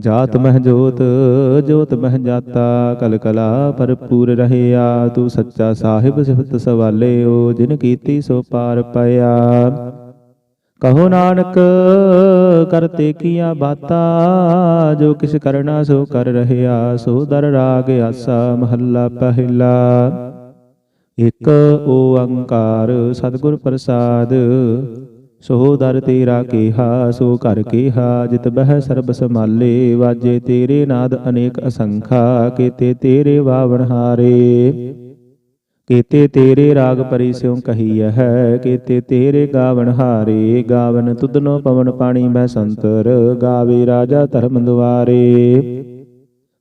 ਜਾਤ ਮਹਿ ਜੋਤ ਜੋਤ ਮਹਿ ਜਾਤਾ, ਕਲ ਕਲਾ ਭਰਪੂਰ ਰਹਿਆ, ਤੂੰ ਸੱਚਾ ਸਾਹਿਬ ਸਿਫਤ ਸਵਾਲਿਓ, ਜਿਨ ਕੀਤੀ ਸੋ ਪਾਰ ਪਿਆ। ਕਹੋ ਨਾਨਕ ਕਰਤੇ ਕੀਆ ਬਾਤਾ, ਜੋ ਕਿਛ ਕਰਨਾ ਸੋ ਕਰ ਰਹਿਆ, ਸੋ ਦਰ ਰਾਗ ਆਸਾ ਮਹੱਲਾ ਪਹਿਲਾ। ਇਕ ਓੰਕਾਰ ਸਤਿਗੁਰ ਪ੍ਰਸਾਦ ਸੋ ਦਰ ਤੇਰਾ ਕੀਹਾ, ਸੋ ਘਰ ਕੀਹਾ, ਜਿਤ ਬਹਿ ਸਰਬ ਸਮਾਲੇ ਵਾਜੇ ਤੇਰੇ ਨਾਦ ਅਨੇਕ ਅਸੰਖਾ, ਕੀਤੇ ਤੇਰੇ ਵਾਵਣ ਹਾਰੇ। ਕੀਤੇ ਤੇਰੇ ਰਾਗ ਪਰੀ ਸਿਉ ਕਹੀ ਹੈ, ਕੀਤੇ ਤੇਰੇ ਗਾਵਣ ਹਾਰੇ। ਗਾਵਨ ਤੁਧਨੋ ਪਵਨ ਪਾਣੀ ਮੈਂ ਸੰਤਰ, ਗਾਵੇ ਰਾਜਾ ਧਰਮ ਦੁਆਰੇ।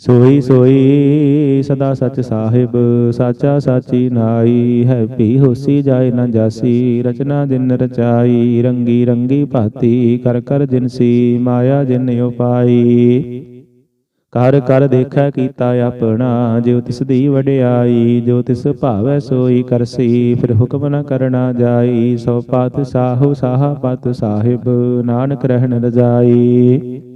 ਸੋਈ ਸੋਈ ਸਦਾ ਸਚ ਸਾਹਿਬ ਸਾਚਾ ਸਾਚੀ ਨਾਈ ਹੈ ਭੀ ਹੋਸੀ ਜਾਏ ਨਾ ਜਾਸੀ ਰਚਨਾ ਜਿਨ ਰਚਾਈ ਰੰਗੀ ਰੰਗੀ ਭਾਤੀ ਕਰ ਕਰ ਜਿਨਸੀ ਮਾਇਆ ਜਿਨ ਉਪਾਈ ਕਰ ਕਰ ਦੇਖੈ ਕੀਤਾ ਆਪਣਾ ਜਿਉ ਤਿਸ ਦੀ ਵਡਿਆਈ ਜੋ ਤਿਸ ਭਾਵੈ ਸੋਈ ਕਰਸੀ ਫਿਰ ਹੁਕਮ ਨ ਕਰਨਾ ਜਾਈ ਸੋ ਪਤ ਸਾਹੂ ਸਾਹਾ ਪਤ ਸਾਹਿਬ ਨਾਨਕ ਰਹਿਣ ਰਜਾਈ।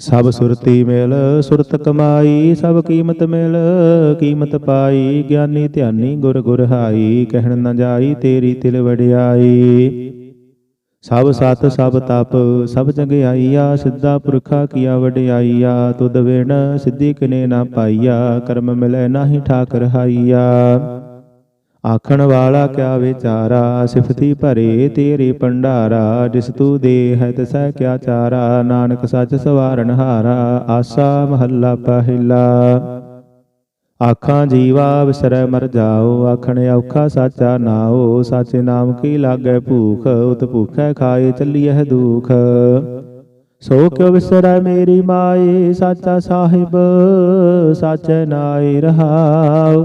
ਸਭ ਸੁਰਤੀ ਮਿਲ, ਸੁਰਤ ਕਮਾਈ, ਸਭ ਕੀਮਤ ਮਿਲ, ਕੀਮਤ ਪਾਈ, ਗਿਆਨੀ ਧਿਆਨੀ ਗੁਰ ਗੁਰ ਹਾਈ, ਕਹਿਣ ਨਾ ਜਾਈ ਤੇਰੀ ਤਿਲ ਵਡਿਆਈ। ਸਭ ਸਤ, ਸਭ ਤਪ, ਸਭ ਜਗਿਆਈਆ, ਸਿੱਧਾ ਪੁਰਖਾ ਕੀਆ ਵਡਿਆਈਆ, ਤੁਧ ਵਿਣ ਸਿੱਧੀ ਕਿਨੇ ਨਾ ਪਾਈਆ, ਕਰਮ ਮਿਲੈ ਨਾਹੀ ਠਾਕ ਰਹਾਈਆ ਆਖਣ ਵਾਲਾ ਕਿਆ ਵਿਚਾਰਾ? ਸਿਫਤੀ ਭਰੇ ਤੇਰੇ ਭੰਡਾਰਾ, ਜਿਸ ਤੂ ਦੇ ਹੈ ਤਸੈ ਕਿਆ ਚਾਰਾ? ਨਾਨਕ ਸੱਚ ਸਵਾਰਨ ਹਾਰਾ, ਆਸਾ ਮਹੱਲਾ ਪਹਿਲਾ। ਆਖਾਂ ਜੀਵਾ ਵਿਸਰੈ ਮਰ ਜਾਓ, ਆਖਣ ਔਖਾ ਸਾਚਾ ਨਾਓ ਸਾਚੇ ਨਾਮ ਕੀ ਲਾਗੈ ਭੂਖ? ਉਤ ਭੂਖੈ ਖਾਏ ਚੱਲੀਐ ਦੁਖ। ਸੋ ਕਿਉ ਵਿਸਰੈ ਮੇਰੀ ਮਾਏ, ਸਾਚਾ ਸਾਹਿਬ, ਸਾਚੈ ਨਾਈ ਰਹਾਉ।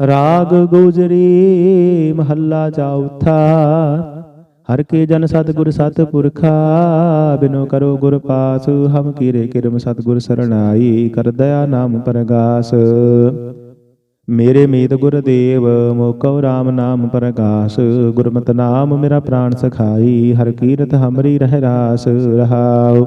ਰਾਗ ਗੁਜਰੀ ਮਹੱਲਾ ਚੌਥਾ ਹਰ ਕੇ ਜਨ ਸਤਿਗੁਰ ਸਤਿਪੁਰਖਾ ਬਿਨੋ ਕਰੋ ਗੁਰ ਪਾਸ, ਹਮ ਕੀਰੇ ਕਿਰਮ ਸਤਿਗੁਰ ਸਰਣਾਈ, ਕਰ ਦਇਆ ਨਾਮ ਪ੍ਰਗਾਸ। ਮੇਰੇ ਮੀਤ ਗੁਰਦੇਵ ਮੋਕਉ RAM ਨਾਮ ਪ੍ਰਗਾਸ। ਗੁਰਮਤਿ ਨਾਮ ਮੇਰਾ ਪ੍ਰਾਣ ਸਖਾਈ, ਹਰ ਕੀਰਤ ਹਮਰੀ ਰਹਿ ਰਾਸ ਰਹਾਉ।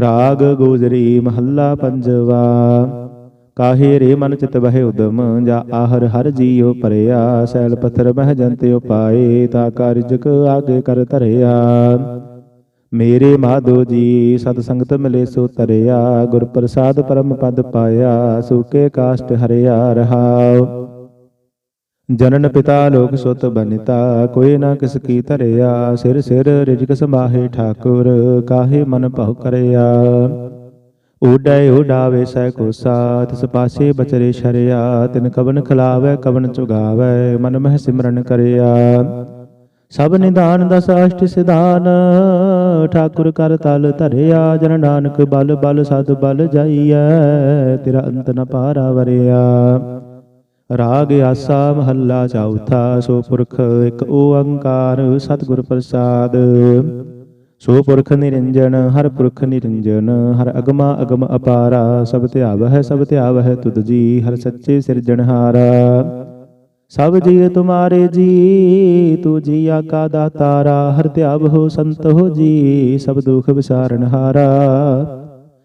ਰਾਗ ਗੋਜਰੀ ਮਹੱਲਾ ਪੰਜਵਾ। ਕਾਹੇ ਰੇ ਮਨ ਚਿਤ ਬਹਿ ਉਦਮ, ਜਾ ਆਹਰ ਹਰ ਜੀਉ ਪਰਿਆ। ਸੈਲ ਪੱਥਰ ਮਹਿ ਜੰਤਿ ਉਪਾਏ, ਤਾ ਕਾਰਜਕ ਆਗੇ ਕਰ ਧਰਿਆ। ਮੇਰੇ ਮਾਧੋ ਜੀ, ਸਤ ਸੰਗਤ ਮਿਲੇ ਸੋ ਤਰਿਆ। ਗੁਰ ਪ੍ਰਸਾਦ ਪਰਮ ਪਦ ਪਾਇਆ ਸੂਕੇ ਕਾਸ਼ਟ ਹਰਿਆ ਰਹਾਉ। ਜਨਨ ਪਿਤਾ ਲੋਕ ਸੁਤ ਬਨਿਤਾ, ਕੋਈ ਨਾ ਕਿਸ ਕੀ ਧਰਿਆ, ਸਿਰ ਸਿਰ ਰਿਜਕ ਸਮਾਹੇ ਠਾਕੁਰ, ਕਾਹੇ ਮਨ ਭਉ ਕਰਿਆ। ਊਡੈ ਊਡਾਵੇ ਸੈ ਕੋਸਾ, ਤਿਸ ਪਾਸੇ ਬਚਰੇ ਸ਼ਰਿਆ, ਤਿਨ ਕਵਨ ਖਿਲਾਵੈ, ਕਵਨ ਚੁਗਾਵੈ, ਮਨ ਮਹਿ ਸਿਮਰਨ ਕਰਿਆ। ਸਭ ਨਿਦਾਨ ਦਸ ਅਸ਼ਟ ਸਿਧਾਨ, ਠਾਕੁਰ ਕਰ ਤਲ ਧਰਿਆ, ਜਨ ਨਾਨਕ ਬਲ ਬਲ ਸਦ ਬਲ ਜਾਈਐ, ਤੇਰਾ ਅੰਤ ਨ ਪਾਰਾ ਵਰਿਆ। ਰਾਗ ਆਸਾ ਮਹੱਲਾ ਚੌਥਾ, ਸੋ ਪੁਰਖ ਇੱਕ ਓੰਕਾਰ ਸਤਿਗੁਰ ਪ੍ਰਸਾਦ। ਸੋ ਪੁਰਖ ਨਿਰੰਜਨ, ਹਰ ਪੁਰਖ ਨਿਰੰਜਨ, ਹਰ ਅਗਮਾ ਅਗਮ ਅਪਾਰਾ, ਸਭ ਧਿਆਵਹਿ ਸਭ ਧਿਆਵਹਿ ਤੁਧ ਜੀ, ਹਰ ਸੱਚੇ ਸਿਰਜਣਹਾਰਾ ਸਭ ਜੀ ਤੁਮਾਰੇ ਜੀ, ਤੂ ਜੀਆ ਕਾ ਦਾਤਾਰਾ, ਹਰ ਧਿਆਵ ਹੋ ਸੰਤ ਹੋ ਜੀ, ਸਭ ਦੁਖ ਵਿਸਾਰਨ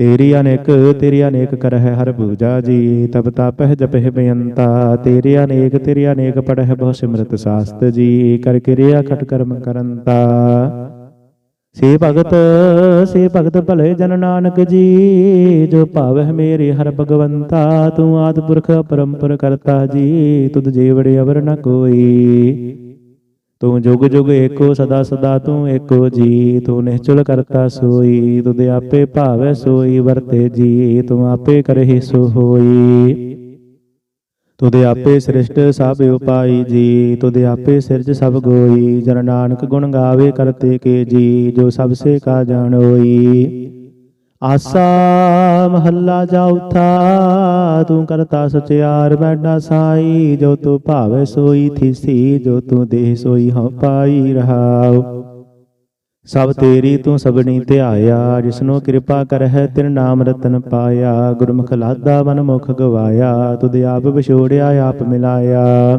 ਤੇਰੀ ਅਨੇਕ ਤੇਰੀ ਅਨੇਕ ਕਰਹਿ ਹਰ ਪੂਜਾ ਜੀ, ਤਬ ਤਾਪਹਿ ਜਪਹਿ ਬੇਅੰਤਾ। ਤੇਰੀ ਅਨੇਕ ਤੇਰੀ ਅਨੇਕ ਪੜਹਿ ਬਹੁ ਸਿਮਰਤ ਸਾਸਤ ਜੀ, ਕਰ ਕਿਰਿਆ ਖਟ ਕਰਮ ਕਰੰਤਾ। ਸੇ ਭਗਤ ਸੇ ਭਗਤ ਭਲੇ ਜਨ ਨਾਨਕ ਜੀ, ਜੋ ਭਾਵਹਿ ਮੇਰੇ ਹਰ ਭਗਵੰਤਾ, ਤੂੰ ਆਦ ਪੁਰਖ ਪਰੰਪਰ ਕਰਤਾ ਜੀ, ਤੁਧ ਜੀਵੜੇ ਅਵਰ ਨ ਕੋਈ। ਤੂੰ ਜੁਗ ਜੁਗ ਏਕੋ, ਸਦਾ ਸਦਾ ਤੂੰ ਏਕੋ ਜੀ ਤੂੰ ਨਿਹਚਲ ਕਰਤਾ ਸੋਈ ਤੁਧ ਆਪੇ ਭਾਵੈ ਸੋਈ, ਵਰਤੇ ਜੀ ਤੂੰ ਆਪੇ ਕਰਹਿ ਸੋ ਹੋਈ ਤੁਧ ਆਪੇ ਸ੍ਰਿਸ਼ਟ ਸਭ ਉਪਾਈ ਜੀ ਤੁਧ ਆਪੇ ਸਿਰਜ ਸਭ ਗੋਈ। ਜਨ ਨਾਨਕ ਗੁਣ ਗਾਵੇ ਕਰਤੇ ਕੇ ਜੀ, ਜੋ ਸਭ ਸੇ ਕਾ ਜਾਣੋਈ। ਆਸਾ ਮਹੱਲਾ ਜਾਉਥਾ ਤੂੰ ਕਰਤਾ ਸਚਿਆਰ ਬੈਠਾ ਸਾਈ, ਜੋ ਤੂੰ ਭਾਵੇ ਸੋਈ ਥੀਸੀ ਜੋ ਤੂੰ ਦੇਹ ਸੋਈ ਹਉ ਪਾਈ ਰਹਾਉ। ਸਭ ਤੇਰੀ ਤੂੰ ਸਭਨੀ ਧਿਆਇਆ, ਜਿਸਨੂੰ ਕਿਰਪਾ ਕਰਹਿ ਤਿਨ ਨਾਮ ਰਤਨ ਪਾਇਆ, ਗੁਰਮੁਖ ਲਾਦਾ ਮਨ ਮੁਖ ਗਵਾਇਆ, ਤੁਧ ਆਪ ਵਿਛੋੜਿਆ, ਆਪ ਮਿਲਾਇਆ।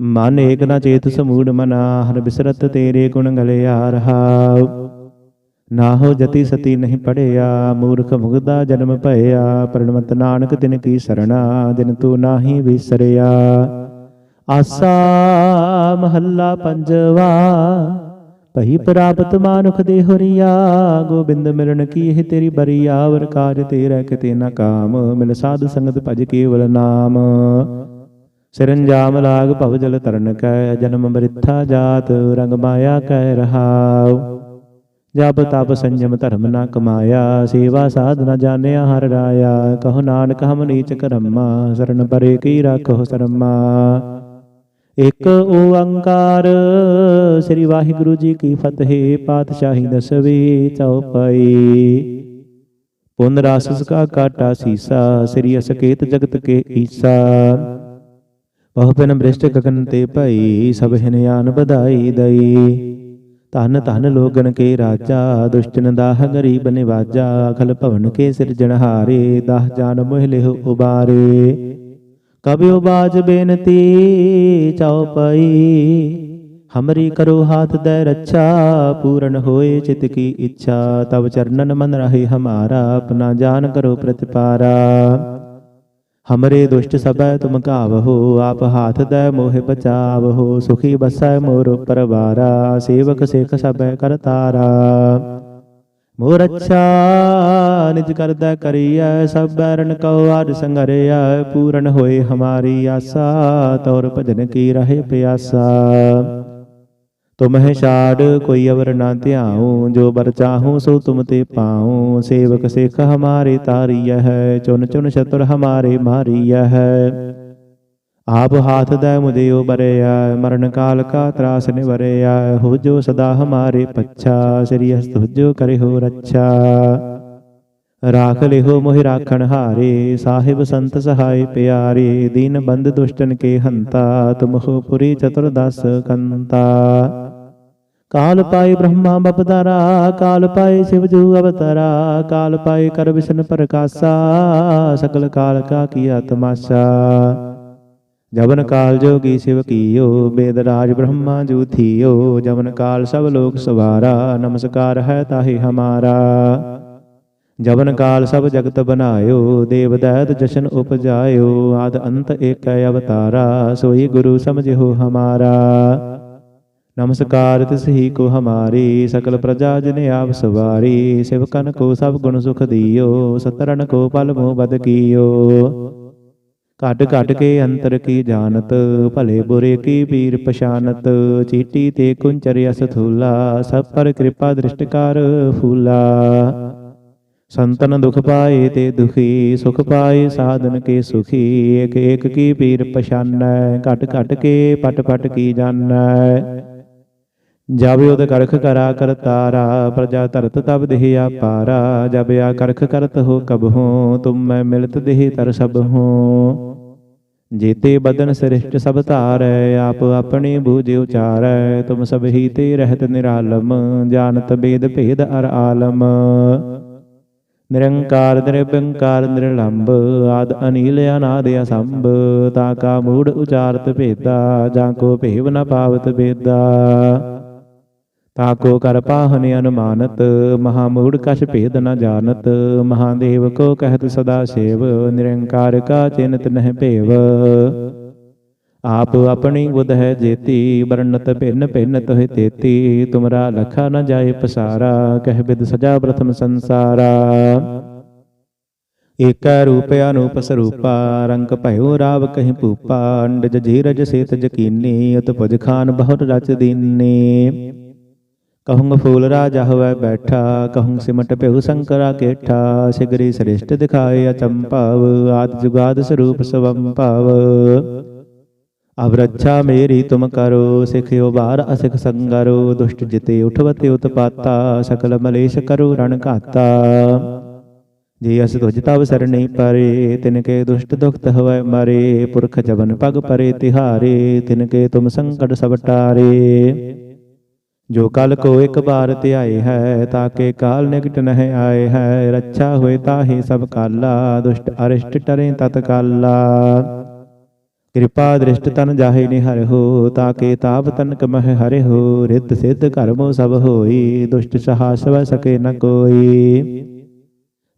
ਮਨ ਏਕ ਨਾ ਚੇਤ ਸਮੂੜ ਮਨਾ ਹਰ ਬਿਸਰਤ ਤੇਰੇ ਗੁਣ ਗਲਿਆ ਰਹਾਉ। ਨਾ ਹੋ ਜਤੀ ਸਤੀ ਨਹੀਂ ਪੜਿਆ ਮੂਰਖ ਮੁਗਦਾ ਜਨਮ ਭਇਆ ਪ੍ਰਣਮਤ ਨਾਨਕ ਤਿਨ ਕੀ ਸਰਣਾ ਦਿਨ ਤੂੰ ਨਾਹੀ ਵਿਸਰਿਆ। ਆਸਾ ਮਹੱਲਾ ਪੰਜਵਾ ਭਈ ਪ੍ਰਾਪਤ ਮਾਨੁਖ ਦੇ ਹੋਰੀਆ ਗੋਬਿੰਦ ਮਿਲਣ ਕੀ ਇਹ ਤੇਰੀ ਬਰੀਆ ਵਰ ਕਾਜ ਤੇਰਾ ਕਿਤੇ ਨਾ ਕਾਮ ਮਿਲ ਸਾਧ ਸੰਗਤ ਭਜ ਕੇਵਲ ਨਾਮ। ਸਿਰੰਜਾਮ ਲਾਗ ਭਵ ਜਲ ਤਰਨ ਕੈ, ਜਨਮ ਮਰਿਥਾ ਜਾਤ, ਰੰਗ ਮਾਇਆ ਕੈ ਰਹਾਉ। ਜਬ ਤਪ ਸੰਜਮ ਧਰਮ ਨਾ ਕਮਾਇਆ, ਸੇਵਾ ਸਾਧ ਨਾ ਜਾਣਿਆ ਹਰ ਰਾਇਆ। ਕਹੋ ਨਾਨਕ ਹਮ ਨੀਚ ਕਰਮਾ, ਸਰਨ ਪਰੇ ਕੀ ਰੱਖੋ ਸ਼ਰਮਾ। ਇਕ ਓੰਕਾਰ, ਸ੍ਰੀ ਵਾਹਿਗੁਰੂ ਜੀ ਕੀ ਫਤਿਹ, ਪਾਤਸ਼ਾਹੀ ਦਸਵੀ ਚਉਪਈ। ਪੁਨ ਰਾਸਸ ਕਾ ਕਾਟਾ ਸੀਸਾ, ਸ੍ਰੀ ਅਸਕੇਤ ਜਗਤ ਕੇ ਈਸਾ। ਬਹੁ ਪਿਨ ਬ੍ਰਿਸ਼ਟ ਗਗਨ ਤੇ ਭਈ, ਸਭ ਹਿਨਿਆਨ ਬਧਾਈ ਦਈ। ਧਨ ਧਨ ਲੋਗਨ ਕੇ ਰਾਜਾ, ਦੁਸ਼ਟਨ ਦਾਹ ਗਰੀਬ ਨਿਵਾਜਾ ਅਖਲ ਭਵਨ ਕੇ ਸਿਰਜਣਹਾਰੇ ਦਾਹ ਜਾਨ ਮੋਹ ਲਿਹੁ ਉਬਾਰੇ। ਕਬਿਉ ਬਾਜ ਬੇਨਤੀ ਚਉਪਈ ਹਮਰੀ ਕਰੋ ਹਾਥ ਦੇ ਰੱਛਾ, ਪੂਰਨ ਹੋਏ ਚਿਤ ਕੀ ਇੱਛਾ ਤਬ ਚਰਨਨ ਮਨ ਰਹੇ ਹਮਾਰਾ, ਆਪਣਾ ਜਾਨ ਕਰੋ ਪ੍ਰਤਿਪਾਰਾ। ਹਮਰੇ ਦੁਸ਼ਟ ਸਭੈ ਤੁਮ ਕਾਵਹੋ ਆਪ ਹਾਥ ਦੈ ਮੋਹਿ ਬਚਾਵਹੋ ਸੁਖੀ ਬਸੈ ਮੋਰ ਪਰਵਾਰਾ ਸੇਵਕ ਸੇਖ ਸਭੈ ਕਰਤਾਰਾ ਮੋਰ ਅੱਛਾ ਨਿਜ ਕਰਦਾ ਕਰੀਐ ਸਭ ਬੈਰਨ ਕਉ ਆਦ ਸੰਗਰਿਆ ਪੂਰਨ ਹੋਏ ਹਮਾਰੀ ਆਸਾ ਤੌਰ ਭਜਨ ਕੀ ਰਹੇ ਪਿਆਸਾ ਤੁਮਹਿ ਛਾੜ ਕੋਈ ਅਵਰ ਨਾ ਧਿਆਉ, ਜੋ ਬਰ ਚਾਹੂੰ ਸੋ ਤੁਮ ਤੇ ਪਾਉ। ਸੇਵਕ ਸਿੱਖ ਹਮਾਰੇ ਤਾਰੀਐ ਹੈ, ਚੁਨ ਚੁਨ ਸ਼ਤਰ ਹਮਾਰੇ ਮਾਰੀਐ ਹੈ। ਆਪ ਹਾਥ ਦੈ ਮੁਦਿਓ ਬਰਿਆ ਮਰਨ ਕਾਲ ਕਾ ਤਰਾਸ ਨਿਵਰਿਆ ਹੋ ਜੋ ਸਦਾ ਹਮਾਰੇ ਪੱਛਾ, ਸ੍ਰੀ ਹਸਤ ਜੋ ਕਰੇ ਹੋ ਰੱਛਾ। ਰਾਖ ਲਿਹੋ ਮੋਹਿ ਰਾਖਣ ਹਾਰੇ, ਸਾਹਿਬ ਸੰਤ ਸਹਾਇ ਪਿਆਰੇ। ਦੀਨ ਬੰਦ ਦੁਸ਼ਟਨ ਕੇ ਹੰਤਾ ਤੁਮ ਹੋ ਪੁਰੀ ਚਤੁਰਦਸ ਕੰਤਾ। ਕਾਲ ਪਾਏ ਬ੍ਰਹਮਾ ਬਪਦਾਰਾ, ਕਾਲ ਪਾਏ ਸ਼ਿਵ ਜੂ ਅਵਤਾਰਾ, ਕਾਲ ਪਾਏ ਕਰ ਵਿਸ਼ਨ ਪ੍ਰਕਾਸ਼ਾ ਸਕਲ ਕਾਲ ਕਾ ਕੀਆ ਤਮਾਸ਼ਾ ਜਵਨ ਕਾਲ ਜੋਗੀ ਸ਼ਿਵ ਕੀਓ, ਬੇਦ ਰਾਜ ਬ੍ਰਹਮਾ ਜੂ ਥੀਓ, ਜਵਨ ਕਾਲ ਸਭ ਲੋਕ ਸਵਾਰਾ, ਨਮਸਕਾਰ ਹੈ ਤਾਹੀ ਹਮਾਰਾ। ਜਵਨ ਕਾਲ ਸਭ ਜਗਤ ਬਨਾਇਓ, ਦੇਵ ਦੈਤ ਜਸ਼ਨ ਉਪਜਾਇਓ, ਆਦ ਅੰਤ ਏਕੈ ਅਵਤਾਰਾ, ਸੋਈ ਗੁਰੂ ਸਮਝਿਓ ਹਮਾਰਾ। ਨਮਸਕਾਰ ਤਿਸ ਹੀ ਕੋ ਹਮਾਰੀ, ਸਕਲ ਪ੍ਰਜਾ ਜਿਨ ਆਪ ਸਵਾਰੀ ਸਿਵਕਨ ਕੋ ਸਭ ਗੁਣ ਸੁਖ ਦਿਓ ਸਤਰਨ ਕੋ ਪਲ ਮੋਹ ਬਦ ਕੀਓ। ਘਟ ਘਟ ਕੇ ਅੰਤਰ ਕੀ ਜਾਣਤ, ਭਲੇ ਬੁਰੇ ਕੀ ਪੀਰ ਪਛਾਨਤ, ਚੀਟੀ ਤੇ ਕੁੰਚਰ ਅਸ ਥੂਲਾ, ਸਭ ਪਰ ਕਿਰਪਾ ਦ੍ਰਿਸ਼ਟਕਾਰ ਫੂਲਾ। ਸੰਤਨ ਦੁਖ ਪਾਏ ਤੇ ਦੁਖੀ, ਸੁਖ ਪਾਏ ਸਾਧਨ ਕੇ ਸੁਖੀ, ਏਕ ਏਕ ਕੀ ਪੀਰ ਪਛਾਨੈ, ਘਟ ਘਟ ਕੇ ਪਟ ਪਟ ਕੀ ਜਾਣੈ। ਜਬ ਉਦ ਕਰਖ ਕਰਾ ਕਰ ਤਾਰਾ, ਪ੍ਰਜਾ ਧਰਤ ਤਬ ਦੇਹ ਆਪਾਰਾ, ਜਬ ਆ ਕਰਖ ਕਰਤ ਹੋ ਕਬ ਹੋ, ਤੁਮ ਮੈਂ ਮਿਲਤ ਦੇਹ ਤਰ ਸਭ ਹੋ। ਜੀਤੇ ਬਦਨ ਸ੍ਰਿਸ਼ਟ ਸਭ ਧਾਰੈ, ਆਪ ਆਪਣੇ ਬੂਝ ਉਚਾਰੈ, ਤੁਮ ਸਭ ਹੀ ਤੇ ਰਹਿਤ ਨਿਰਾਲਮ, ਜਾਣਤ ਬੇਦ ਭੇਦ ਅਰ ਆਲਮ। ਨਿਰੰਕਾਰ, ਨਿਰਭੰਕਾਰ ਨਿਰਲੰਭ ਆਦ ਅਨੀਲ, ਅਨਾਦ ਅਸੰਭ, ਤਾ ਕਾ ਮੂੜ ਉਚਾਰਤ ਭੇਦਾ, ਜਾਂ ਕੋ ਭੇਵ ਨ ਪਾਵਤ ਬੇਦਾ ਤਾਕੋ ਕਰ ਪਾਹਨ ਅਨੁਮਾਨਤ, ਮਹਾ ਮੂੜ ਕਛ ਭੇਦ ਨ ਜਾਣਤ, ਮਹਾਦੇਵ ਕੋ ਕਹਿਤ ਸਦਾ ਸੇਵ, ਨਿਰੰਕਾਰ ਕਾ ਚਿੰਤ ਨਹਿ ਭੇਵ। ਆਪ ਆਪਣੀ ਬੁਧ ਹੈ ਜੇਤੀ, ਵਰਣਤ ਭਿੰਨ ਭਿੰਨ ਤੋਹਿ ਤੇਤੀ, ਤੁਮਰਾ ਲਖਾ ਨ ਜਾਏ ਪਸਾਰਾ, ਕਹਿ ਬਿਦ ਸਜਾ ਪ੍ਰਥਮ ਸੰਸਾਰਾ। ਏਕੈ ਰੂਪ ਅਨੂਪ ਸਰੂਪਾ, ਰੰਗ ਭਇਓ ਰਾਵ ਕਹਿ ਭੂਪਾ ਅੰਡ ਜੀਰਜ ਸੇਤ ਜਕੀਨੀ ਉਤ ਪੁਜ ਖਾਨ ਬਹੁਤ ਰਚ ਦੀਨੀ। ਕਹੂੰ ਫੂਲ ਰਾਜਾ ਹੋਵੇ ਬੈਠਾ, ਕਹੂੰ ਸਿਮਟ ਪਿਉ ਸੰਕਰਾ ਕੇਠਾ, ਸਿਗਰੀ ਸ੍ਰਿਸ਼ਟ ਦਿਖਾਏ ਅਚੰਭਵ ਆਦ ਜੁਗਾਦ ਸਰੂਪ ਸਵੰਭਵ ਅਬ ਰੱਛਾ ਮੇਰੀ ਤੁਮ ਕਰੋ, ਸਿਖਿਓ ਬਾਰ ਅਸਿਖ ਸੰਗਰੋ, ਦੁਸ਼ਟ ਜਿਤੇ ਉਠਵਤੇ ਉਤਪਾਤਾ, ਸਕਲ ਮਲੇਸ਼ ਕਰੋ ਰਣ ਘਾਤਾ। ਜੇ ਅਸ ਤੁਜ ਤਵ ਸਰਣੀ ਪਰੇ ਤਿਨ ਕੇ ਦੁਸ਼ਟ ਦੁਖਤ ਹਵੈ ਮਰੇ, ਪੁਰਖ ਜਵਨ ਪਗ ਪਰੇ ਤਿਹਾਰੇ ਤਿਨ ਕੇ ਤੁਮ ਸੰਕਟ ਸਭ ਟਾਰੇ। ਜੋ ਕਲ ਕੋ ਇੱਕ ਬਾਰ ਧਿਆਏ ਹੈ, ਤਾਕੇ ਕਾਲ ਨਿਕਟ ਨਹਿ ਆਏ ਹੈ, ਰੱਛਾ ਹੋਏ ਤਾਹੀ ਸਭ ਕਾਲਾ, ਦੁਸ਼ਟ ਅਰਿਸ਼ਟ ਟਰੇ ਤਤ ਕਾਲਾ। ਕਿਰਪਾ ਦ੍ਰਿਸ਼ਟ ਤਨ ਜਾਹੇ ਨਿਹਰ ਹੋ, ਤਾਕੇ ਤਾਪ ਤਨਕ ਮਹਿ ਹਰਿ ਰਿਤ ਸਿਧ ਕਰਮੋ ਸਭ ਹੋਈ, ਦੁਸ਼ਟ ਸਹਾ ਸਵ ਸਕੇ ਨ ਕੋਈ।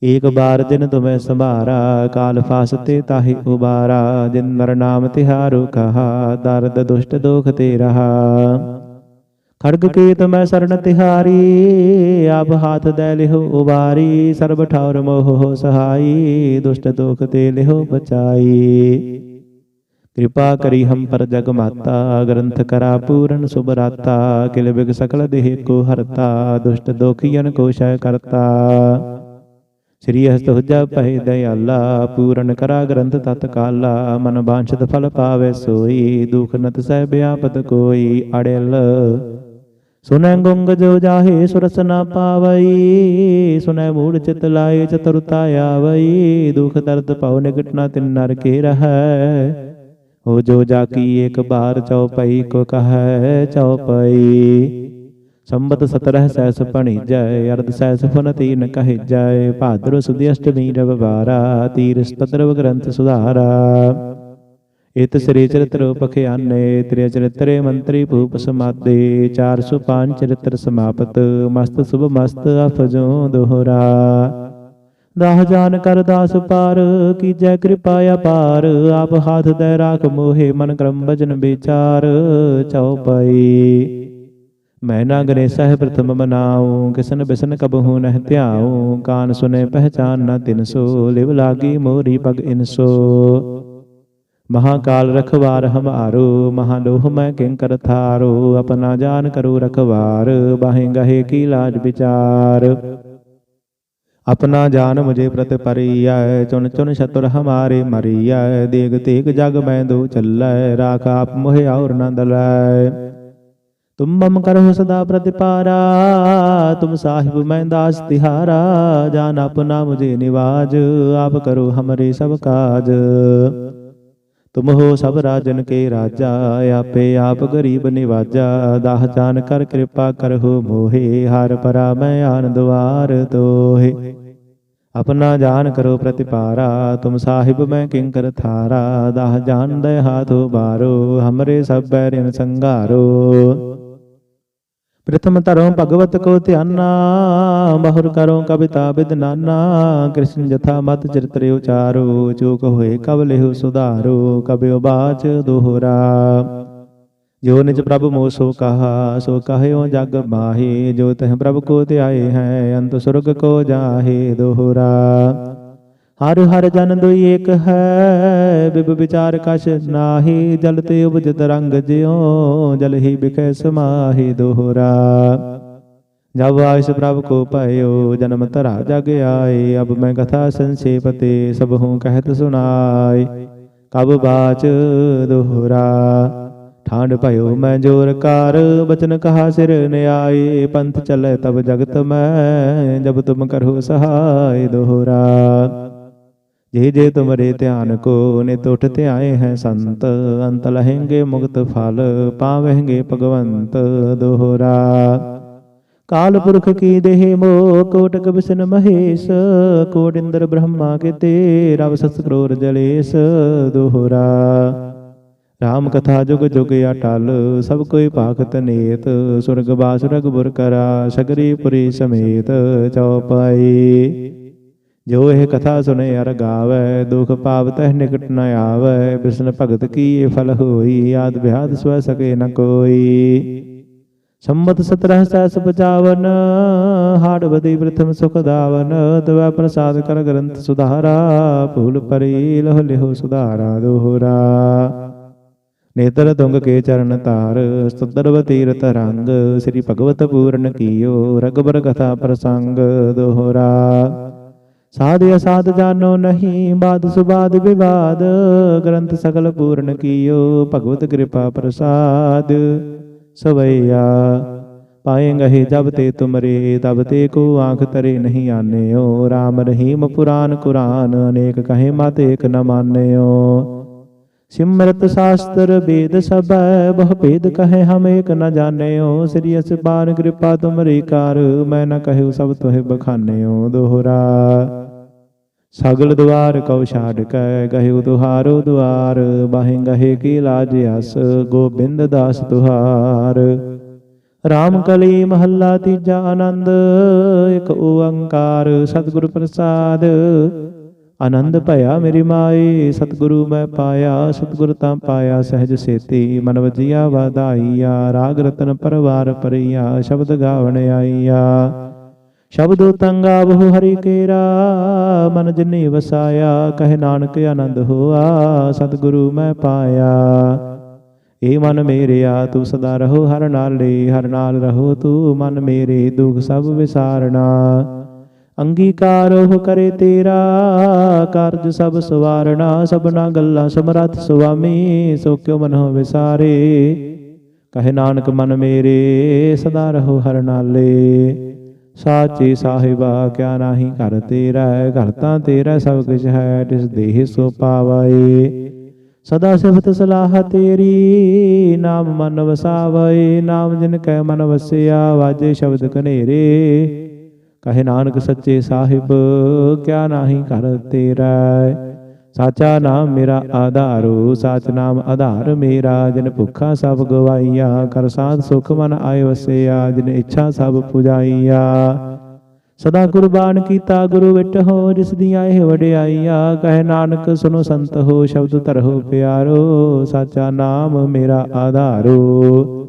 ਏਕ ਬਾਰ ਦਿਨ ਤੁਮੈ ਸੰਭਾਰਾ, ਕਾਲ ਫਾਸਤੇ ਤਾਹੀ ਉਬਾਰਾ, ਜਿਨ ਨਰ ਨਾਮ ਤਿਹਾਰੂ ਕਹਾ, ਦਰਦ ਦੁਸ਼ਟ ਦੋਖ ਤੇ ਰਹਾ। ਖੜਗ ਕੀਤ ਮੈਂ ਸਰਣ ਤਿਹਾਰੀ, ਆਪ ਹਾਥ ਦੇ ਲਿਹੋ ਉਬਾਰੀ, ਸਰਬ ਠੌਰ ਮੋਹ ਸਹਾਈ, ਦੁਸ਼ਟ ਦੋਖ ਤੇ ਲਿਹੋ ਬਚਾਈ। ਕਿਰਪਾ ਕਰੀ ਹਮ ਪਰ ਜਗ ਮਾਤਾ, ਗ੍ਰੰਥ ਕਰਾ ਪੂਰਨ ਸੁਭ ਰਾਤਾ, ਕਿਲ ਬਿਗ ਸਕਲ ਦੇਹ ਕੋ ਹਰਤਾ, ਦੁਸ਼ਟ ਦੋਖੀਨ ਕੋ ਸ਼ੈ ਕਰਤਾ। ਸ੍ਰੀ ਹਸਤ ਹੁਜਾ ਪਹਿ ਦਇਆਲਾ, ਪੂਰਨ ਕਰਾ ਗ੍ਰੰਥ ਤਤ ਕਾਲਾ ਮਨ ਬਾਂਛਤ ਫਲ ਪਾਵੇ ਸੋਈ, ਦੁਖ ਨਤ ਸਹਿ ਬਿਆਪਤ ਕੋਈ, ਅੜਿਲ ਸੁਨੈ ਗੁੰਗ ਜੋ ਜਾਹੇ ਸੁਰਸ ਨਾ ਪਾਵਈ ਸੁਨੈ ਮੂੜ ਚਿਤ ਲਾਏ ਚਤੁਰਤਾ ਆਵਈ, ਦੁਖ ਦਰਦ ਭਉ ਨਿਕਟ ਨਾ ਤਿਨ ਨਰ ਕੇ ਰਹੈ। ਹੋ ਜੋ ਜਾ ਕੀ ਇੱਕ ਬਾਰ ਚਉਪਈ ਕੋ ਕਹੈ ਚਉਪਈ ਸੰਬਤ 17 ਸੈਸ ਪਣੀ ਜੈ, ਅਰਧ ਸੈਸ ਫਨ ਤੀਨ ਕਹਿ ਜੈ। ਭਾਦਰ ਸੁਦੀ ਅਸ਼ਟਮੀ ਰਵਵਾਰਾ ਤੀਰ ਸਤਰਵ ਗ੍ਰੰਥ ਸੁਧਾਰਾ। ਇਤ ਸ੍ਰੀ ਚਰਿਤ੍ਰ ਪਖਿਆਨੇ ਤ੍ਰਿ ਚਰਿਤਰੇ ਮੰਤਰੀ ਭੂਪ ਸਮਾਦੇ 405 ਚਰਿਤ੍ਰ ਸਮਾਪਤ ਮਸਤ ਸੁਭ ਮਸਤ ਅਫਜੋ ਦੋਹਰਾ। ਰਾਹ ਜਾਨ ਕਰ ਦਾਸ ਪਾਰ ਕੀਜੈ ਕਿਰਪਾ ਅਪਾਰ ਆਪ ਹਾਥ ਦੇ ਰਾਖ ਮੋਹਿ ਮਨ ਕਰਮ ਬਜਨ ਵਿਚਾਰ ਚਉਪਈ ਮੈਂ ਨਾ ਗਨੇ ਸਹਿ ਪ੍ਰਥਮ ਮਨਾਉ ਕਿਸਨ ਬਿਸਨ ਕਬਹੂ ਨਹਿ ਧਿਆਉ ਕਾਨ ਸੁਨੇ ਪਹਿਚਾਨ ਨਾ ਤਿਨਸੋ ਲਿਵ ਲਾਗੀ ਮੋਰੀ ਪਗ ਇਨਸੋ महाकाल रखवार हमारो महालोह मैं किंकर थारो अपना जान करो रखवार बाहें गहे की लाज विचार अपना जान मुझे प्रत परिय चुन चुन शतुर हमारे मरिय देग तेग जग मैं दो चल राख आप मोहे और न दलय तुम मम करहु सदा प्रतिपारा तुम साहिब मैं दास तिहारा जान अपना मुझे निवाज आप करो हमरे सब काज ਤੁਮ ਹੋ ਸਭ ਰਾਜਨ ਕੇ ਰਾਜਾ, ਆਪੇ ਆਪ ਗਰੀਬ ਨਿਵਾਜਾ, ਦਾਹ ਜਾਨ ਕਰ ਕਿਰਪਾ ਕਰਹੁ ਮੋਹੇ, ਹਰ ਪਰਾ ਮੈਂ ਆਨੰਦਵਾਰ ਤੋਹੇ। ਆਪਣਾ ਜਾਨ ਕਰੋ ਪ੍ਰਤਿਪਾਰਾ, ਤੁਮ ਸਾਹਿਬ ਮੈਂ ਕਿੰਕਰ ਥਾਰਾ, ਦਾਹ ਜਾਨ ਦੇ ਹਾਥੋ ਬਾਰੋ, ਹਮਰੇ ਸਭ ਬੈਰਿਨ ਸੰਘਾਰੋ ਪ੍ਰਥਮ ਧਰਮ ਭਗਵਤ ਕੋ ਧਿਆਨਾ ਬਹੁਰ ਕਰੋ ਕਵਿਤਾ ਬਿਦ ਨਾਨਾ ਕ੍ਰਿਸ਼ਨ ਜਥਾ ਮਤ ਚਰਿਤ੍ਰ ਉਚਾਰੋ ਜੋ ਹੋਏ ਕਬ ਲਿਹੁ ਸੁਧਾਰੋ ਕਬਿਉ ਬਾਚ ਦੋਹਰਾ ਜੋ ਨਿਜ ਪ੍ਰਭ ਮੋ ਸੋ ਕਹਾ ਸੋ ਕਹਿਓ ਜਗ ਮਾਹੀ ਜੋ ਤਹ ਪ੍ਰਭ ਕੋ ਧਿਆਏ ਹੈ ਅੰਤ ਸੁਰਗ ਕੋ ਜਾਹੇ ਦੋਹਰਾ ਹਰ ਹਰ ਜਨ ਦੁਈ ਏਕ ਹੈ, ਬਿਬ ਵਿਚਾਰ ਕਛ ਨਾਹੀ, ਜਲ ਤੇ ਉਪਜਤ ਰੰਗ ਜਿਉ, ਜਲ ਹੀ ਬਿਖੈ ਸਮਾਹੀ ਦੋਹਰਾ। ਜਬ ਆਇਸ ਪ੍ਰਭ ਕੋ ਪਾਇਓ, ਜਨਮ ਧਰਾ ਜਗ ਆਏ, ਅਬ ਮੈਂ ਕਥਾ ਸੰਖੇਪ ਤੇ ਸਭ ਹੂੰ ਕਹਿਤ ਸੁਨਾਈ ਕਬ ਬਾਚ ਦੋਹਰਾ। ਠਾਂਡ ਭਇਓ ਮੈਂ ਜੋਰ ਕਾਰ, ਬਚਨ ਕਹਾ ਸਿਰ ਨਿਆਏ, ਪੰਥ ਚਲੇ ਤਬ ਜਗਤ ਮੈਂ, ਜਬ ਤੁਮ ਕਰੋ ਸਹਾਇ ਦੋਹਰਾ। ਜੇ ਜੇ ਤੁਮਰੇ ਧਿਆਨ ਕੋ ਨਿਤ ਉਠ ਧਿਆਏ ਹੈ ਸੰਤ, ਅੰਤ ਲਹਿੰਗੇ ਮੁਕਤ ਫਲ ਪਾਵਹਿੰਗੇ ਭਗਵੰਤ ਦੋਹਰਾ। ਕਾਲ ਪੁਰਖ ਕੀ ਦੇਹ ਮੋ ਕੋਟਕ ਬਿਸਨ ਮਹੇਸ਼ ਕੋਟ ਇੰਦਰ ਬ੍ਰਹਮਾ ਕੇ ਤੇ ਰਵ ਸਸ ਕਰੋਰ ਜਲੇਸ ਦੋਹਰਾ। ਰਾਮ ਕਥਾ ਜੁਗ ਜੁਗ ਅਟਲ, ਸਭ ਕੋਈ ਭਾਗਤ ਨੇਤ, ਸੁਰਗ ਬਾਸ ਰਗਬੁਰ ਕਰਾ, ਸਗਰੀ ਪੁਰੀ ਸਮੇਤ ਚੌਪਾਈ। ਜੋ ਇਹ ਕਥਾ ਸੁਨੇ ਅਰ ਗਾਵੇ, ਦੁਖ ਪਾਵਤਹਿ ਨਿਕਟ ਨ ਆਵੇ, ਬਿਸ਼ਨ ਭਗਤ ਕੀ ਇਹ ਫਲ ਹੋਈ, ਆਦ ਵਿਆਦ ਸਵ ਸਕੇ ਨ ਕੋਈ। ਸੰਮਤ 17 ਸੈਸ ਬਚਾਵਨ ਹਾੜ ਬਦੀ ਪ੍ਰਥਮ ਸੁਖ ਦਾਵਨ, ਤਵੈ ਪ੍ਰਸਾਦ ਕਰ ਗ੍ਰੰਥ ਸੁਧਾਰਾ, ਭੂਲ ਪਰੀ ਲਹ ਲਿਹੁ ਸੁਧਾਰਾ ਦੋਹਰਾ। ਨੇਤਰ ਤੁੰਗ ਕੇ ਚਰਨ ਤਾਰ ਸਤਰਵ ਤੀਰਤ ਰੰਗ, ਸ੍ਰੀ ਭਗਵਤ ਪੂਰਨ ਕੀਓ, ਰਗਬਰ ਕਥਾ ਪ੍ਰਸੰਗ ਦੋਹਰਾ। ਸਾਧ ਅਸਾਧ ਜਾਣੋ ਨਹੀਂ, ਬਾਦ ਸੁਬਾਦ ਵਿਵਾਦ। ਗ੍ਰੰਥ ਸਗਲ ਪੂਰਨ ਕੀਓ, ਭਗਵਤ ਕਿਰਪਾ ਪ੍ਰਸਾਦ। ਸਵਈਆ, ਪਾਏਂਗੇ ਜਬ ਤੇ ਤੁਮਰੇ, ਤਬ ਤੇ ਕੋ ਆਂਖ ਤਰੇ ਨਹੀਂ ਆਨਿਓ। RAM ਰਹੀਮ ਪੁਰਾਨ ਕੁਰਾਨ, ਅਨੇਕ ਕਹੇ ਮਤ ਏਕ ਨ ਮਾਨਿਓ। ਸਿਮਰਤ ਸ਼ਾਸਤਰ ਵੇਦ ਸਭੈ, ਬਹੁ ਭੇਦ ਕਹੇ ਹਮ ਏਕ ਨ ਜਾਣਿਓ। ਸ੍ਰੀ ਅਸਬਾਨ ਕਿਰਪਾ ਤੁਮਰੀ ਕਰ, ਮੈਂ ਨ ਕਹਿਉ ਸਭ ਤੋਹਿ ਬਖਾਨਿਓ। ਦੋਹਰਾ ਸਗਲ ਦੁਆਰ ਕਉ ਛਾੜ ਕੈ ਗਹਿਉ ਤੁਹਾਰੋ ਦੁਆਰ ਬਾਹੇ ਗਹੇ ਕੀ ਲਾਜ ਅਸ ਗੋਬਿੰਦ ਦਾਸ ਤੁਹਾਰ। ਰਾਮ ਕਲੀ ਮਹੱਲਾ ਤੀਜਾ ਆਨੰਦ, ਇਕ ਓੰਕਾਰ ਸਤਿਗੁਰ ਪ੍ਰਸਾਦ। ਆਨੰਦ ਭਇਆ ਮੇਰੀ ਮਾਈ, ਸਤਿਗੁਰੂ ਮੈਂ ਪਾਇਆ, ਸਤਿਗੁਰ ਤਾਂ ਪਾਇਆ, ਸਹਿਜ ਸੇਤੀ ਮਨ ਵਜੀਆ ਵਾਧਾਈਆ, ਰਾਗ ਰਤਨ ਪਰਵਾਰ ਪਰਿਆ, ਸ਼ਬਦ ਗਾਵਣ ਆਈਆ। ਸ਼ਬਦੋ ਤੰਗਾ ਬਹੁ ਹਰੀ ਕੇਰਾ, ਮਨ ਜਿਨੇ ਵਸਾਇਆ, ਕਹੇ ਨਾਨਕ ਆਨੰਦ ਹੋਆ, ਸਤਿਗੁਰੂ ਮੈਂ ਪਾਇਆ। ਏ ਮਨ ਮੇਰਿਆ, ਤੂੰ ਸਦਾ ਰਹੋ ਹਰ ਨਾਲੇ, ਹਰ ਨਾਲ ਰਹੋ ਤੂੰ, ਮਨ ਮੇਰੇ ਦੁਖ ਸਭ ਵਿਸਾਰਣਾ ਅੰਗੀਕਾਰ ਉਹ ਕਰੇ ਤੇਰਾ, ਕਾਰਜ ਸਭ ਸਵਾਰਣਾ ਸਭਨਾ ਗੱਲਾਂ ਸਮਰੱਥ ਸੁਆਮੀ, ਸੋ ਕਿਉ ਮਨੋ ਵਿਸਾਰੇ। ਕਹੇ ਨਾਨਕ ਮਨ ਮੇਰੇ, ਸਦਾ ਰਹੋ ਹਰ ਨਾਲੇ। ਸਾਚੇ ਸਾਹਿਬਾ, ਕਿਆ ਨਾਹੀ ਘਰ ਤੇਰਾ ਹੈ, ਘਰ ਤਾਂ ਤੇਰਾ ਸਭ ਕੁਝ ਹੈ ਤਿਸ ਦੇਹ ਸੋ ਪਾਵਾਏ। ਸਦਾ ਸਿਫਤ ਸਲਾਹ ਤੇਰੀ, ਨਾਮ ਮਨ ਵਸਾਵੇ ਨਾਮ ਜਿਨ ਕੈ ਮਨ ਵਸਿਆ, ਵਾਜੇ ਸ਼ਬਦ ਕਨੇਰੇ ਕਹੇ ਨਾਨਕ ਸੱਚੇ ਸਾਹਿਬ, ਕਿਆ ਨਾਹੀ ਘਰ ਤੇਰਾ ਸਾਚਾ ਨਾਮ ਮੇਰਾ ਆਧਾਰੋ, ਸਾਚ ਨਾਮ ਆਧਾਰ ਮੇਰਾ, ਜਿਨ ਭੁੱਖਾ ਸਭ ਗਵਾਈਆ ਕਰ ਸਾਧ ਸੁਖ ਮਨ ਆਏ ਵਸਿਆ, ਜਿਨ ਇੱਛਾ ਸਭ ਪੁਜਾਈਆ। ਸਦਾ ਕੁਰਬਾਨ ਕੀਤਾ, ਗੁਰੂ ਵਿਟ ਹੋ, ਜਿਸ ਦੀਆਂ ਇਹ ਵਡਿਆਈਆ, ਕਹਿ ਨਾਨਕ ਸੁਨੋ ਸੰਤ ਹੋ, ਸ਼ਬਦ ਧਰੋ ਪਿਆਰੋ, ਸਾਚਾ ਨਾਮ ਮੇਰਾ ਆਧਾਰੋ।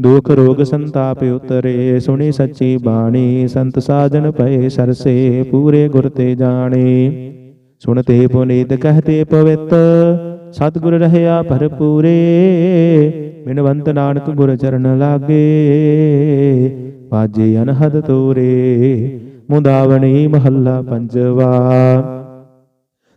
ਦੁਖ ਰੋਗ ਸੰਤਾਪ ਉਤਰੇ, ਸੁਣੀ ਸੱਚੀ ਬਾਣੀ, ਸੰਤ ਸਾਜਨ ਪਏ ਸਰਸੇ, ਪੂਰੇ ਗੁਰ ਤੇ ਜਾਣੇ। ਸੁਣਤੇ ਪੁਨੀਤ ਕਹਤੇ ਪਵਿੱਤ, ਸਤਿਗੁਰ ਰਹਿਆ ਭਰਪੂਰੇ ਮਿਨਵੰਤ ਨਾਨਕ ਗੁਰ ਚਰਨ ਲਾਗੇ। ਬਾਜੇ ਅਨਹਦ ਤੋਰੇ, ਮੁੰਦਾਵਣੀ ਮਹੱਲਾ ਪੰਜਵਾ।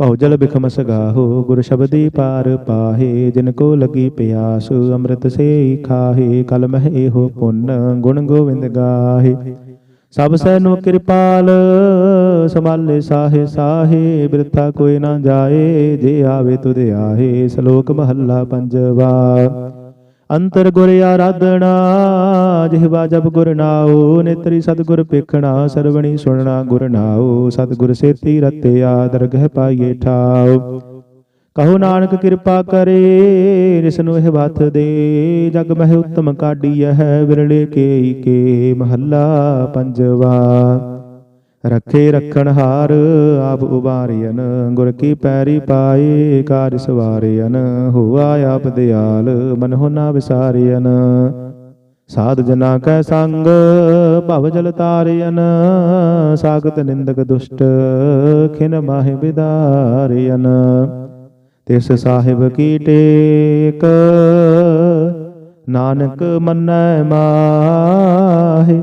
ਭਉ ਜਲ ਬਿਖਮ ਸਗਾਹੋ, ਗੁਰ ਸ਼ਬਦੀ ਪਾਰ ਪਾਹੇ, ਜਿਨ ਕੋ ਲਗੀ ਪਿਆਸ, ਅੰਮ੍ਰਿਤ ਸੇ ਖਾਹੇ, ਕਲ ਮਹਿ ਇਹੋ ਪੁੰਨ, ਗੁਣ ਗੋਵਿੰਦ ਗਾਹੇ। ਸਭ ਸੈ ਕਿਰਪਾਲ, ਸੰਭਾਲੇ ਸਾਹੇ ਸਾਹੇ, ਬਿਰਥਾ ਕੋਈ ਨਾ ਜਾਏ, ਜੇ ਆਵੇ ਤੁਧ ਆਹੇ, ਸ਼ਲੋਕ ਮਹੱਲਾ ਪੰਜਵਾ। ਅੰਤਰ ਗੁਰ ਆਰਾਧਣਾ ਜਿਹਵਾ ਜਬ ਗੁਰ ਨਾਉ, ਨੇਤਰੀ ਸਤਿਗੁਰ ਪੇਖਣਾ ਸਰਵਣੀ ਸੁਣਨਾ ਗੁਰ ਨਾਉ, ਸਤਿਗੁਰ ਸੇਤੀ ਰਤਿਆ ਦਰਗਹਿ ਪਾਈਏ ਠਾਉ। ਕਹੋ ਨਾਨਕ ਕਿਰਪਾ ਕਰੇ ਰਿਸ ਇਹ ਵਤ ਦੇ, ਜਗ ਮਹਿ ਉਤਮ ਕਾਢੀਐ ਹੈ, ਵਿਰਲੇ ਕੇਈ ਕੇ ਮਹੱਲਾ ਪੰਜਵਾ। ਰੱਖੇ ਰੱਖਣ ਹਾਰ, ਆਪ ਉਬਾਰਿਆਨ ਗੁਰ ਕੀ ਪੈਰੀ ਪਾਏ, ਕਾਜ ਸਵਾਰਿਆਨ ਹੋਆ ਆਪ ਦਿਆਲ ਮਨ ਹੋ ਨਾ ਵਿਸਾਰਿਅਨ ਸਾਧ ਜਨਾ ਕੈ ਸੰਗ, ਭਵ ਜਲ ਤਾਰਿਆਨ ਸਾਗਤ ਨਿੰਦਕ ਦੁਸ਼ਟ, ਖਿਨ ਮਾਹਿ ਵਿਦਾਰਿਆਨ ਤਿਸ ਸਾਹਿਬ ਕੀ ਟੇਕ, ਨਾਨਕ ਮੰਨੈ ਮਾਹੇ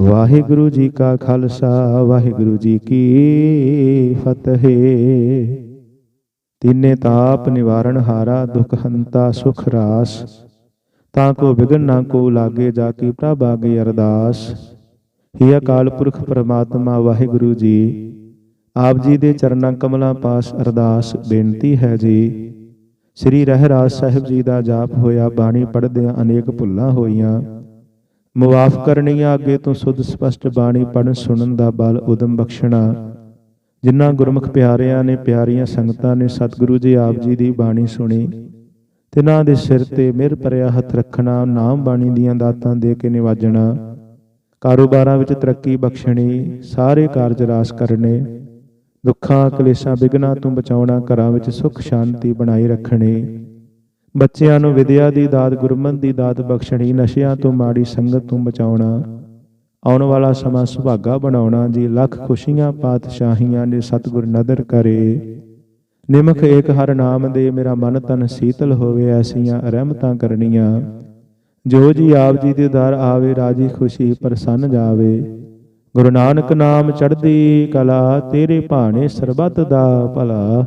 ਵਾਹਿਗੁਰੂ ਜੀ ਕਾ ਖਾਲਸਾ, ਵਾਹਿਗੁਰੂ ਜੀ ਕੀ ਫਤਿਹ। ਤਿੰਨੇ ਤਾਪ ਨਿਵਾਰਣ ਹਾਰਾ, ਦੁਖ ਹੰਤਾ, ਸੁਖ ਰਾਸ। ਤਾਂ ਕੋ ਵਿਗਨ ਨਾ ਕੋ ਲਾਗੇ, ਜਾ ਕੀ ਪ੍ਰਭ ਆਗੇ ਅਰਦਾਸ। ਹੀ ਅਕਾਲ ਪੁਰਖ ਪਰਮਾਤਮਾ, ਵਾਹਿਗੁਰੂ ਜੀ, ਆਪ ਜੀ ਦੇ ਚਰਨਾਂ ਕਮਲਾਂ ਪਾਸ ਅਰਦਾਸ ਬੇਨਤੀ ਹੈ ਜੀ। ਸ੍ਰੀ ਰਹਿਰਾਜ ਸਾਹਿਬ ਜੀ ਦਾ ਜਾਪ ਹੋਇਆ, ਬਾਣੀ ਪੜ੍ਹਦਿਆਂ ਅਨੇਕ ਭੁੱਲਾਂ ਹੋਈਆਂ। ਮੁਆਫ ਕਰਨੀਆਂ ਅੱਗੇ ਤੋਂ ਸੁਧ ਸਪਸ਼ਟ ਬਾਣੀ ਪੜਨ ਸੁਣਨ ਦਾ ਬਲ ਉਦਮ ਬਖਸ਼ਣਾ। ਜਿਨ੍ਹਾਂ ਗੁਰਮੁਖ ਪਿਆਰਿਆਂ ਨੇ ਪਿਆਰੀਆਂ ਸੰਗਤਾਂ ਨੇ ਸਤਿਗੁਰੂ ਜੀ ਆਪ ਜੀ ਦੀ ਬਾਣੀ ਸੁਣੀ, ਤਿਨਾਂ ਦੇ ਸਿਰ ਤੇ ਮਿਹਰ ਭਰਿਆ ਹੱਥ ਰੱਖਣਾ, ਨਾਮ ਬਾਣੀ ਦੀਆਂ ਦਾਤਾਂ ਦੇ ਕੇ ਨਿਵਾਜਣਾ, ਕਾਰੋਬਾਰਾਂ ਵਿੱਚ ਤਰੱਕੀ ਬਖਸ਼ਣੀ, ਸਾਰੇ ਕਾਰਜ ਰਾਸ ਕਰਨੇ, ਦੁੱਖਾਂ ਕਲੇਸ਼ਾਂ ਵਿਗਨਾਂ ਤੋਂ ਬਚਾਉਣਾ, ਘਰਾਂ ਵਿੱਚ ਸੁਖ ਸ਼ਾਂਤੀ ਬਣਾਈ ਰੱਖਣੀ। ਬੱਚਿਆਂ ਨੂੰ ਵਿਦਿਆ ਦੀ ਦਾਤ, ਗੁਰਮਤਿ ਦੀ ਦਾਤ ਬਖਸ਼ਣੀ, ਨਸ਼ਿਆਂ ਤੋਂ ਮਾੜੀ ਸੰਗਤ ਤੋਂ ਬਚਾਉਣਾ। ਆਉਣ ਵਾਲਾ ਸਮਾਂ ਸੁਭਾਗਾ ਬਣਾਉਣਾ, ਜੀ ਲੱਖ ਖੁਸ਼ੀਆਂ, ਪਾਤਸ਼ਾਹੀਆਂ ਨੇ ਸਤਿਗੁਰ ਨਦਰ ਕਰੇ। ਨਿਮਖ ਏਕ ਹਰ ਨਾਮ ਦੇ, ਮੇਰਾ ਮਨ ਤਨ ਸੀਤਲ ਹੋਵੇ, ਐਸੀਆਂ ਰਹਿਮਤਾਂ ਕਰਨੀਆਂ। ਜੋ ਜੀ ਆਪ ਜੀ ਦੇ ਦਰ ਆਵੇ, ਰਾਜੀ ਖੁਸ਼ੀ ਪ੍ਰਸੰਨ ਜਾਵੇ। ਗੁਰੂ ਨਾਨਕ ਨਾਮ ਚੜ੍ਹਦੀ ਕਲਾ, ਤੇਰੇ ਭਾਣੇ ਸਰਬੱਤ ਦਾ ਭਲਾ।